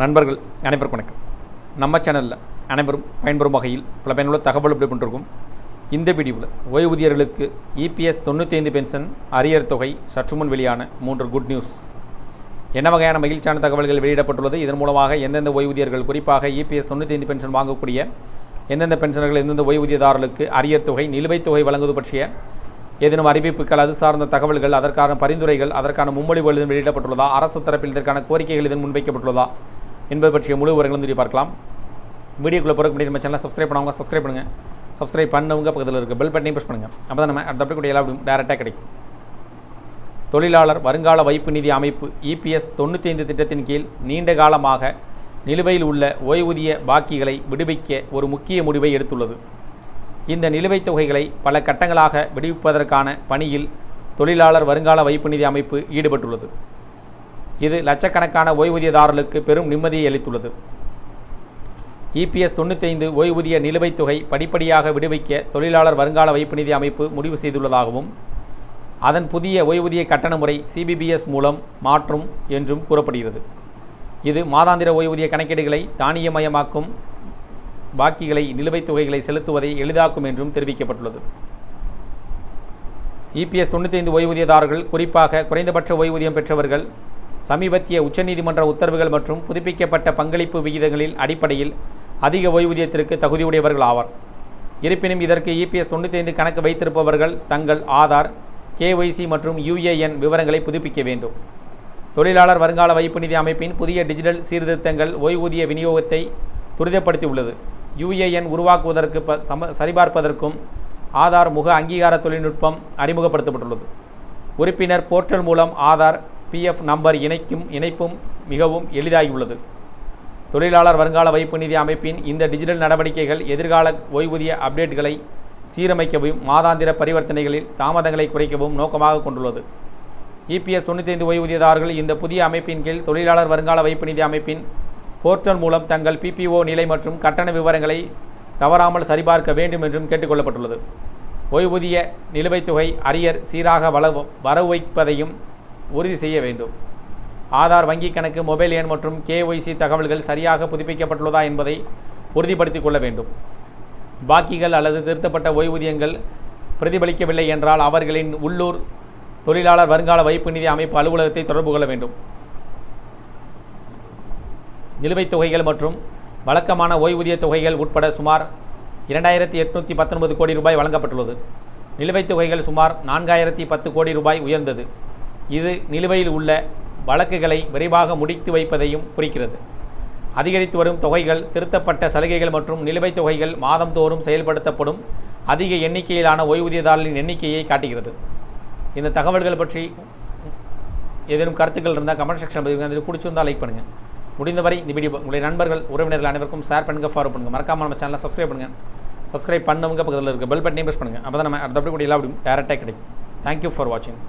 நண்பர்கள் அனைவருக்கும் வணக்கம். நம்ம சேனலில் அனைவரும் பயன்பெறும் வகையில் பல பயனுள்ள தகவல் இப்படி பண்ணிருக்கோம். இந்த வீடியோவில் ஓய்வூதியர்களுக்கு இபிஎஸ் தொண்ணூற்றி ஐந்து பென்ஷன் அரியர் தொகை சற்று முன் வெளியான மூன்று குட் நியூஸ் என்ன வகையான மகிழ்ச்சியான தகவல்கள் வெளியிடப்பட்டுள்ளது? இதன் மூலமாக எந்தெந்த ஓய்வூதியர்கள் குறிப்பாக இபிஎஸ் தொண்ணூற்றி ஐந்து பென்ஷன் வாங்கக்கூடிய எந்தெந்த பென்ஷனர்கள் எந்தெந்த ஓய்வூதியதாரர்களுக்கு அரியர் தொகை நிலுவைத் தொகை வழங்குவது பற்றிய ஏதேனும் அறிவிப்புகள் அது சார்ந்த தகவல்கள் அதற்கான பரிந்துரைகள் அதற்கான முன்மொழிவுகள் வெளியிடப்பட்டுள்ளதா? அரசு தரப்பில் இதற்கான கோரிக்கைகள் இதன் முன்வைக்கப்பட்டுள்ளதா? என்பது பற்றிய முழு விவரங்களும் தெரிய பார்க்கலாம். வீடியோக்குள்ளே போகிறக்கு முன்னாடி நம்ம சேனலை சப்ஸ்கிரைப் பண்ணவங்க சப்ஸ்கிரைப் பண்ணுங்கள் சப்ஸ்கிரைப் பண்ணவங்க பக்கத்தில் இருக்க பெல் பட்டனையும் ப்ரெஸ் பண்ணுங்கள் அப்போ தான் நம்ம அடுத்த அப்படி எல்லா டேரெக்டாக கிடைக்கும். தொழிலாளர் வருங்கால வைப்பு நிதி அமைப்பு இபிஎஸ் தொண்ணூற்றி ஐந்து திட்டத்தின் கீழ் நீண்ட காலமாக நிலுவையில் உள்ள ஓய்வூதிய பாக்கிகளை விடுவிக்க ஒரு முக்கிய முடிவை எடுத்துள்ளது. இந்த நிலுவைத் தொகைகளை பல கட்டங்களாக விடுவிப்பதற்கான பணியில் தொழிலாளர் வருங்கால வைப்பு நிதி அமைப்பு ஈடுபட்டுள்ளது. இது லட்சக்கணக்கான ஓய்வூதியதாரர்களுக்கு பெரும் நிம்மதியை அளித்துள்ளது. இபிஎஸ் தொண்ணூத்தைந்து ஓய்வூதிய நிலுவைத் தொகை படிப்படியாக விடுவிக்க தொழிலாளர் வருங்கால வைப்பு நிதி அமைப்பு முடிவு செய்துள்ளதாகவும் அதன் புதிய ஓய்வூதிய கட்டண முறை சிபிபிஎஸ் மூலம் மாற்றும் என்றும் கூறப்படுகிறது. இது மாதாந்திர ஓய்வூதிய கணக்கீடுகளை தானியமயமாக்கும் பாக்கிகளை நிலுவைத் தொகைகளை செலுத்துவதை எளிதாக்கும் என்றும் தெரிவிக்கப்பட்டுள்ளது. இபிஎஸ் தொண்ணூத்தைந்து ஓய்வூதியதாரர்கள் குறிப்பாக குறைந்தபட்ச ஓய்வூதியம் பெற்றவர்கள் சமீபத்திய உச்சநீதிமன்ற உத்தரவுகள் மற்றும் புதுப்பிக்கப்பட்ட பங்களிப்பு விகிதங்களில் அடிப்படையில் அதிக ஓய்வூதியத்திற்கு தகுதியுடையவர்கள் ஆவார். இருப்பினும் இதற்கு இபிஎஸ் தொண்ணூத்தைந்து கணக்கு வைத்திருப்பவர்கள் தங்கள் ஆதார் கேஒய்சி மற்றும் யுஏஎன் விவரங்களை புதுப்பிக்க வேண்டும். தொழிலாளர் வருங்கால வைப்பு நிதி அமைப்பின் புதிய டிஜிட்டல் சீர்திருத்தங்கள் ஓய்வூதிய விநியோகத்தை துரிதப்படுத்தியுள்ளது. யுஏஎன் உருவாக்குவதற்கு ப சம சரிபார்ப்பதற்கும் ஆதார் முக அங்கீகார தொழில்நுட்பம் அறிமுகப்படுத்தப்பட்டுள்ளது. உறுப்பினர் போர்ட்டல் மூலம் ஆதார் பிஎஃப் நம்பர் இணைக்கும் இணைப்பும் மிகவும் எளிதாகியுள்ளது. தொழிலாளர் வருங்கால வைப்பு நிதி அமைப்பின் இந்த டிஜிட்டல் நடவடிக்கைகள் எதிர்கால ஓய்வூதிய அப்டேட்களை சீரமைக்கவும் மாதாந்திர பரிவர்த்தனைகளில் தாமதங்களை குறைக்கவும் நோக்கமாக கொண்டுள்ளது. இபிஎஸ் தொண்ணூத்தைந்து ஓய்வூதியதாரர்கள் இந்த புதிய அமைப்பின் கீழ் தொழிலாளர் வருங்கால வைப்பு நிதி அமைப்பின் போர்ட்டல் மூலம் தங்கள் பிபிஓ நிலை மற்றும் கட்டண விவரங்களை தவறாமல் சரிபார்க்க வேண்டும் என்றும் கேட்டுக்கொள்ளப்பட்டுள்ளது. ஓய்வூதிய நிலுவைத் தொகை அரியர் சீராக வள வரவு வைப்பதையும் உறுதி செய்ய வேண்டும். ஆதார் வங்கிக் கணக்கு மொபைல் எண் மற்றும் கேஒய்சி தகவல்கள் சரியாக புதுப்பிக்கப்பட்டுள்ளதா என்பதை உறுதிப்படுத்திக் கொள்ள வேண்டும். பாக்கிகள் அல்லது திருத்தப்பட்ட ஓய்வூதியங்கள் பிரதிபலிக்கவில்லை என்றால் அவர்களின் உள்ளூர் தொழிலாளர் வருங்கால வைப்பு நிதி அமைப்பு அலுவலகத்தை தொடர்பு கொள்ள வேண்டும். நிலுவைத் தொகைகள் மற்றும் வழக்கமான ஓய்வூதிய தொகைகள் உட்பட சுமார் இரண்டாயிரத்தி எட்நூற்றி பத்தொன்பது கோடி ரூபாய் வழங்கப்பட்டுள்ளது. நிலுவைத் தொகைகள் சுமார் நான்காயிரத்தி பத்து கோடி ரூபாய் உயர்ந்தது. இது நிலுவையில் உள்ள வழக்குகளை விரைவாக முடித்து வைப்பதையும் குறிக்கிறது. அதிகரித்து வரும் தொகைகள் திருத்தப்பட்ட சலுகைகள் மற்றும் நிலுவைத் தொகைகள் மாதந்தோறும் செயல்படுத்தப்படும் அதிக எண்ணிக்கையிலான ஓய்வூதியதாரர்களின் எண்ணிக்கையை காட்டுகிறது. இந்த தகவல்கள் பற்றி ஏதேனும் கருத்துக்கள் இருந்தால் கமெண்ட் செக்ஷன் பதிவு பிடிச்சிருந்தால் லைக் பண்ணுங்கள் முடிந்தவரை இந்த வீடியோ உங்களுடைய நண்பர்கள் உறவினர்கள் அனைவருக்கும் ஷேர் பண்ணுங்கள் ஃபாலோ பண்ணுங்கள் மறக்காமல் நம்ம சேனலை சப்ஸ்கிரைப் பண்ணுங்கள் சப்ஸ்கிரைப் பண்ணவங்க பக்கத்தில் இருக்க பெல் பட்டனையும் ப்ரெஸ் பண்ணுங்கள் அப்போ தான் நம்ம அடுத்தபடி கூட எல்லா டேரெக்டாக கிடைக்கும். தேங்க்யூ ஃபார் வாட்சிங்